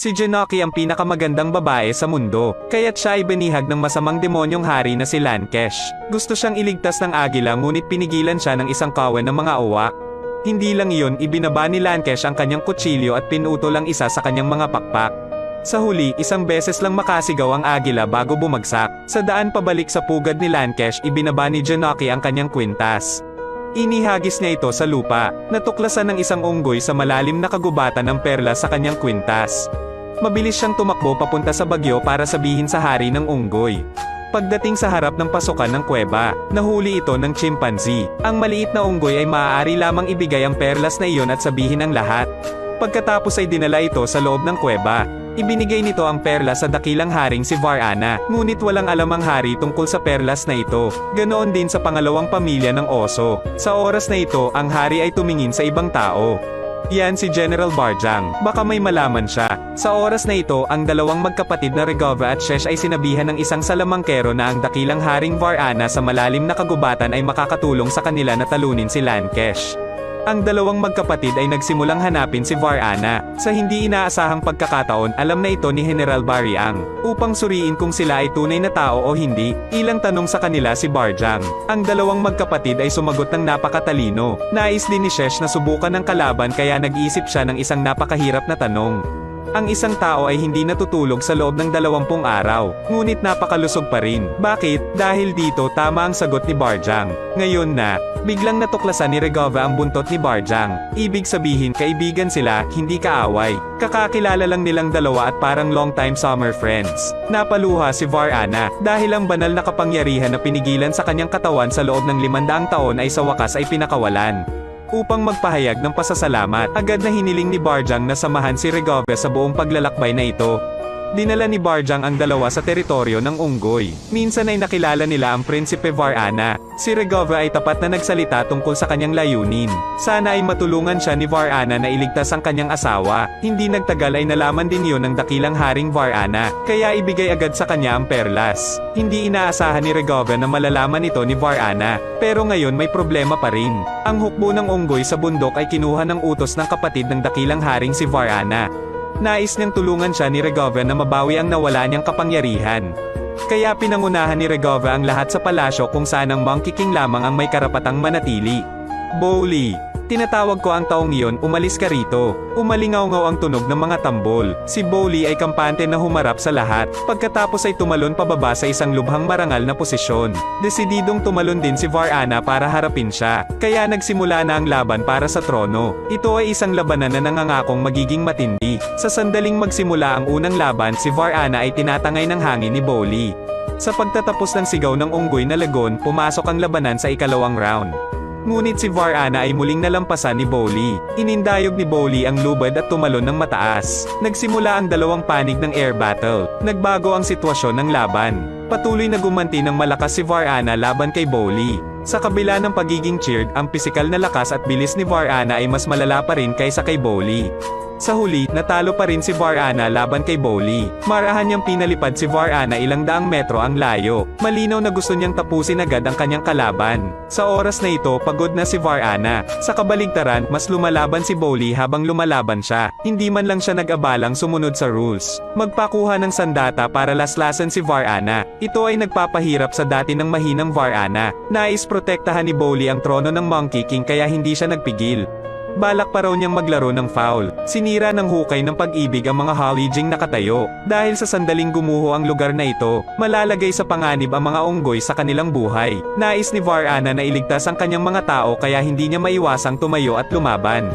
Si Jenoki ang pinakamagandang babae sa mundo, kaya't siya ay binihag ng masamang demonyong hari na si Lankesh. Gusto siyang iligtas ng agila ngunit pinigilan siya ng isang kawan ng mga uwak. Hindi lang iyon, ibinaba ni Lankesh ang kanyang kutsilyo at pinutol ang isa sa kanyang mga pakpak. Sa huli, isang beses lang makasigaw ang agila bago bumagsak. Sa daan pabalik sa pugad ni Lankesh, ibinaba ni Jenoki ang kanyang kwintas. Inihagis niya ito sa lupa, natuklasan ng isang unggoy sa malalim na kagubatan ng perla sa kanyang kwintas. Mabilis siyang tumakbo papunta sa bagyo para sabihin sa hari ng unggoy. Pagdating sa harap ng pasukan ng kuweba, nahuli ito ng chimpanzee. Ang maliit na unggoy ay maaari lamang ibigay ang perlas na iyon at sabihin ang lahat. Pagkatapos ay dinala ito sa loob ng kuweba. Ibinigay nito ang perlas sa dakilang haring si Varana, ngunit walang alam ang hari tungkol sa perlas na ito. Ganoon din sa pangalawang pamilya ng oso. Sa oras na ito, ang hari ay tumingin sa ibang tao. Yan si General Barjang, baka may malaman siya. Sa oras na ito, ang dalawang magkapatid na Regova at Shesh ay sinabihan ng isang salamangkero na ang dakilang haring Varana sa malalim na kagubatan ay makakatulong sa kanila na talunin si Lankesh. Ang dalawang magkapatid ay nagsimulang hanapin si Varana. Sa hindi inaasahang pagkakataon, alam na ito ni General Bariang. Upang suriin kung sila ay tunay na tao o hindi, ilang tanong sa kanila si Barjang. Ang dalawang magkapatid ay sumagot ng napakatalino. Nais din ni Shesh na subukan ng kalaban kaya nag-iisip siya ng isang napakahirap na tanong. Ang isang tao ay hindi natutulog sa loob ng dalawampung araw, ngunit napakalusog pa rin. Bakit? Dahil dito tama ang sagot ni Barjang. Ngayon na, biglang natuklasan ni Regova ang buntot ni Barjang. Ibig sabihin kaibigan sila, hindi kaaway. Kakakilala lang nilang dalawa at parang long time summer friends. Napaluha si Varana, dahil ang banal na kapangyarihan na pinigilan sa kanyang katawan sa loob ng limandaang taon ay sa wakas ay pinakawalan. Upang magpahayag ng pasasalamat, agad na hiniling ni Barjang na samahan si Regove sa buong paglalakbay na ito. Dinala ni Barjang ang dalawa sa teritoryo ng Unggoy. Minsan ay nakilala nila ang Prinsipe Varana. Si Regove ay tapat na nagsalita tungkol sa kanyang layunin. Sana ay matulungan siya ni Varana na iligtas ang kanyang asawa. Hindi nagtagal ay nalaman din yun ng dakilang haring Varana, kaya ibigay agad sa kanya ang perlas. Hindi inaasahan ni Regove na malalaman ito ni Varana, pero ngayon may problema pa rin. Ang hukbo ng unggoy sa bundok ay kinuha ng utos ng kapatid ng dakilang haring si Varana. Nais niyang tulungan siya ni Regova na mabawi ang nawala niyang kapangyarihan. Kaya pinangunahan ni Regova ang lahat sa palasyo kung saan ang Monkey King lamang ang may karapatang manatili. Bowley. Tinatawag ko ang taong iyon, umalis ka rito. Umalingaw-ngaw ang tunog ng mga tambol. Si Bowley ay kampante na humarap sa lahat. Pagkatapos ay tumalon pababa sa isang lubhang marangal na posisyon. Desididong tumalon din si Varana para harapin siya. Kaya nagsimula na ang laban para sa trono. Ito ay isang labanan na nangangakong magiging matindi. Sa sandaling magsimula ang unang laban, si Varana ay tinatangay ng hangin ni Bowley. Sa pagtatapos ng sigaw ng unggoy na lagon, pumasok ang labanan sa ikalawang round. Ngunit si Varana ay muling nalampasan ni Bowley. Inindayog ni Bowley ang lubad at tumalon ng mataas. Nagsimula ang dalawang panig ng air battle. Nagbago ang sitwasyon ng laban. Patuloy na gumanti ng malakas si Varana laban kay Bowley. Sa kabila ng pagiging cheered, ang pisikal na lakas at bilis ni Varana ay mas malala pa rin kaysa kay Bowley. Sa huli, natalo pa rin si Varana laban kay Bowley. Marahan niyang pinalipad si Varana ilang daang metro ang layo. Malinaw na gusto niyang tapusin agad ang kanyang kalaban. Sa oras na ito, pagod na si Varana. Sa kabaligtaran, mas lumalaban si Bowley habang lumalaban siya. Hindi man lang siya nag-abalang sumunod sa rules. Magpakuha ng sandata para laslasan si Varana. Ito ay nagpapahirap sa dati ng mahinang Varana. Nais protektahan ni Bowley ang trono ng Monkey King kaya hindi siya nagpigil. Balak pa raw niyang maglaro ng foul. Sinira ng hukay ng pag-ibig ang mga Holijing nakatayo. Dahil sa sandaling gumuho ang lugar na ito, malalagay sa panganib ang mga unggoy sa kanilang buhay. Nais ni Varana na iligtas ang kanyang mga tao kaya hindi niya maiwasang tumayo at lumaban.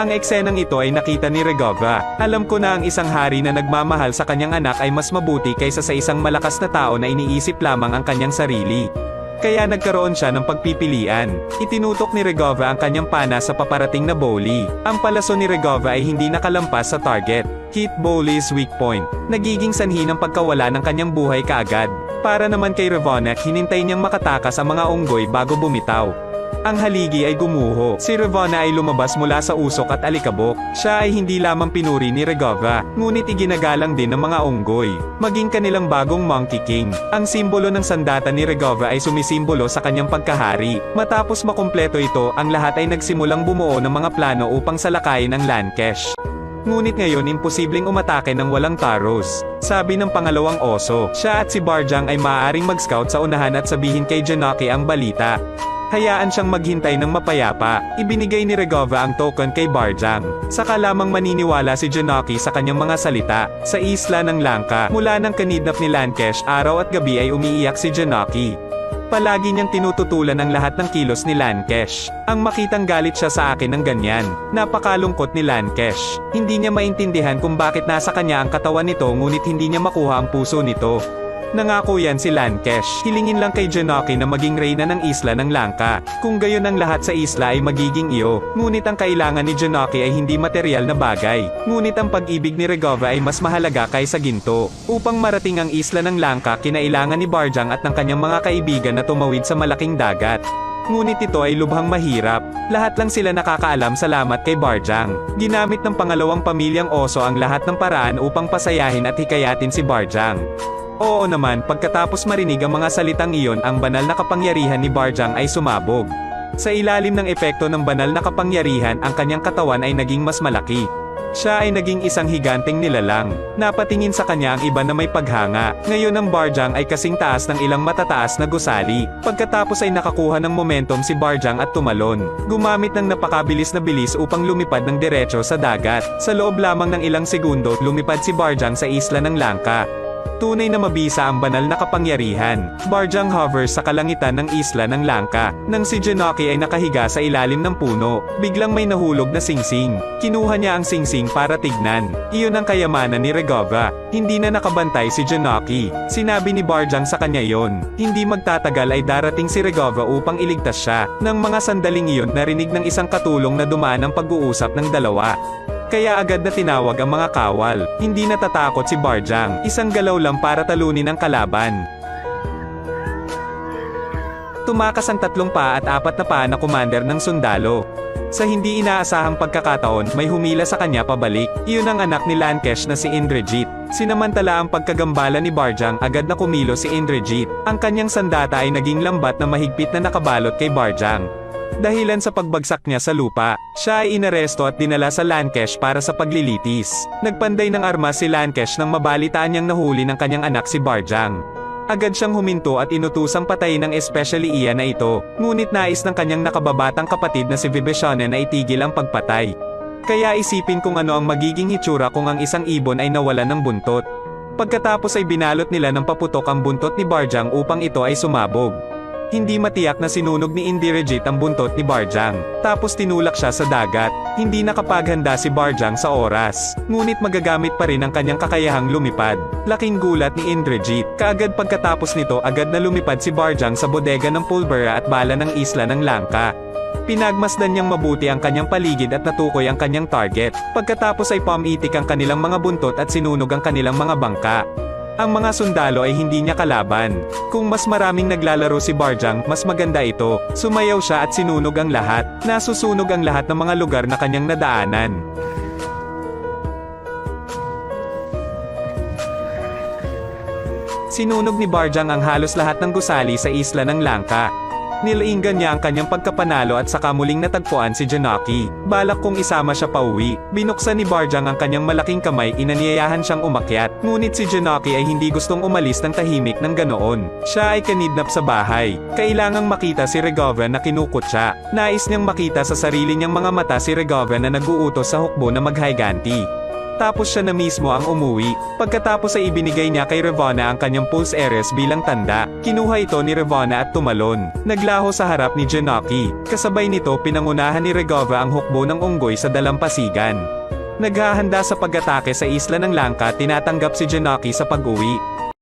Ang eksenang ito ay nakita ni Regova. Alam ko na ang isang hari na nagmamahal sa kanyang anak ay mas mabuti kaysa sa isang malakas na tao na iniisip lamang ang kanyang sarili. Kaya nagkaroon siya ng pagpipilian. Itinutok ni Regova ang kanyang pana sa paparating na Bowley. Ang palaso ni Regova ay hindi nakalampas sa target. Hit Bowley's weak point. Nagiging sanhi ng pagkawala ng kanyang buhay kaagad. Para naman kay Revonek, hinintay niyang makatakas ang mga unggoy bago bumitaw. Ang haligi ay gumuho. Si Ravonna ay lumabas mula sa usok at alikabok. Siya ay hindi lamang pinuri ni Regova, ngunit iginagalang din ng mga unggoy. Maging kanilang bagong Monkey King. Ang simbolo ng sandata ni Regova ay sumisimbolo sa kanyang pagkahari. Matapos makumpleto ito, ang lahat ay nagsimulang bumuo ng mga plano upang salakayin ang Lankesh. Ngunit ngayon imposibleng umatake ng walang taros. Sabi ng pangalawang oso, siya at si Barjang ay maaaring mag-scout sa unahan at sabihin kay Janaki ang balita. Hayaan siyang maghintay ng mapayapa. Ibinigay ni Regova ang token kay Barjang. Saka lamang maniniwala si Janaki sa kanyang mga salita. Sa isla ng Lanka, mula nang kanidnap ni Lankesh, araw at gabi ay umiiyak si Janaki. Palagi niyang tinututulan ang lahat ng kilos ni Lankesh. Ang makitang galit siya sa akin ng ganyan. Napakalungkot ni Lankesh. Hindi niya maintindihan kung bakit nasa kanya ang katawan nito ngunit hindi niya makuha ang puso nito. Nangako yan si Lankesh. Hilingin lang kay Janaki na maging reyna ng isla ng Lanka. Kung gayon ang lahat sa isla ay magiging iyo. Ngunit ang kailangan ni Janaki ay hindi material na bagay. Ngunit ang pag-ibig ni Regova ay mas mahalaga kaysa ginto. Upang marating ang isla ng Lanka, kinailangan ni Barjang at ng kanyang mga kaibigan na tumawid sa malaking dagat. Ngunit ito ay lubhang mahirap. Lahat lang sila nakakaalam salamat kay Barjang. Ginamit ng pangalawang pamilyang oso ang lahat ng paraan upang pasayahin at hikayatin si Barjang. Oo naman, pagkatapos marinig ang mga salitang iyon, ang banal na kapangyarihan ni Barjang ay sumabog. Sa ilalim ng epekto ng banal na kapangyarihan, ang kanyang katawan ay naging mas malaki. Siya ay naging isang higanteng nilalang. Napatingin sa kanya ang iba na may paghanga. Ngayon ang Barjang ay kasing taas ng ilang matataas na gusali. Pagkatapos ay nakakuha ng momentum si Barjang at tumalon. Gumamit ng napakabilis na bilis upang lumipad ng diretso sa dagat. Sa loob lamang ng ilang segundo, lumipad si Barjang sa isla ng Langka. Tunay na mabisa ang banal na kapangyarihan. Barjang hovers sa kalangitan ng isla ng Langka. Nang si Janaki ay nakahiga sa ilalim ng puno, biglang may nahulog na singsing. Kinuha niya ang singsing para tignan. Iyon ang kayamanan ni Regova. Hindi na nakabantay si Janaki. Sinabi ni Barjang sa kanya yon. Hindi magtatagal ay darating si Regova upang iligtas siya. Nang mga sandaling iyon narinig ng isang katulong na dumaan ang pag-uusap ng dalawa. Kaya agad na tinawag ang mga kawal. Hindi natatakot si Barjang. Isang galaw lang para talunin ang kalaban. Tumakas ang tatlong paa at apat na paa na commander ng sundalo. Sa hindi inaasahang pagkakataon, may humila sa kanya pabalik. Iyon ang anak ni Lankesh na si Indrajit. Sinamantala ang pagkagambala ni Barjang, agad na kumilo si Indrajit. Ang kanyang sandata ay naging lambat na mahigpit na nakabalot kay Barjang. Dahilan sa pagbagsak niya sa lupa, siya ay inaresto at dinala sa Lankesh para sa paglilitis. Nagpanday ng armas si Lankesh nang mabalitaan niyang nahuli ng kanyang anak si Barjang. Agad siyang huminto at inutusang patayin ng especially iya na ito, ngunit nais ng kanyang nakababatang kapatid na si Vibeshone na itigil ang pagpatay. Kaya isipin kung ano ang magiging hitsura kung ang isang ibon ay nawalan ng buntot. Pagkatapos ay binalot nila ng paputok ang buntot ni Barjang upang ito ay sumabog. Hindi matiyak na sinunog ni Indirajit ang buntot ni Barjang. Tapos tinulak siya sa dagat. Hindi nakapaghanda si Barjang sa oras. Ngunit magagamit pa rin ang kanyang kakayahang lumipad. Laking gulat ni Indrajit. Kaagad pagkatapos nito agad na lumipad si Barjang sa bodega ng Pulbera at bala ng isla ng Langka. Pinagmasdan niyang mabuti ang kanyang paligid at natukoy ang kanyang target. Pagkatapos ay pamitik ang kanilang mga buntot at sinunog ang kanilang mga bangka. Ang mga sundalo ay hindi niya kalaban. Kung mas maraming naglalaro si Barjang, mas maganda ito. Sumayaw siya at sinunog ang lahat. Nasusunog ang lahat ng mga lugar na kanyang nadaanan. Sinunog ni Barjang ang halos lahat ng gusali sa isla ng Langka. Nilainggan niya ang kanyang pagkapanalo at saka muling natagpuan si Janaki. Balak kong isama siya pauwi. Binuksan ni Barjang ang kanyang malaking kamay inaniyayahan siyang umakyat. Ngunit si Janaki ay hindi gustong umalis ng tahimik ng ganoon. Siya ay kanidnap sa bahay. Kailangang makita si Regova na kinukot siya. Nais niyang makita sa sarili niyang mga mata si Regova na nag-uutos sa hukbo na maghayganti. Tapos siya na mismo ang umuwi. Pagkatapos ay ibinigay niya kay Revona ang kanyang pulse Eres bilang tanda. Kinuha ito ni Revona at tumalon. Naglaho sa harap ni Janaki. Kasabay nito pinangunahan ni Regova ang hukbo ng unggoy sa dalampasigan. Naghahanda sa pag-atake sa isla ng Langka tinatanggap si Janaki sa pag-uwi.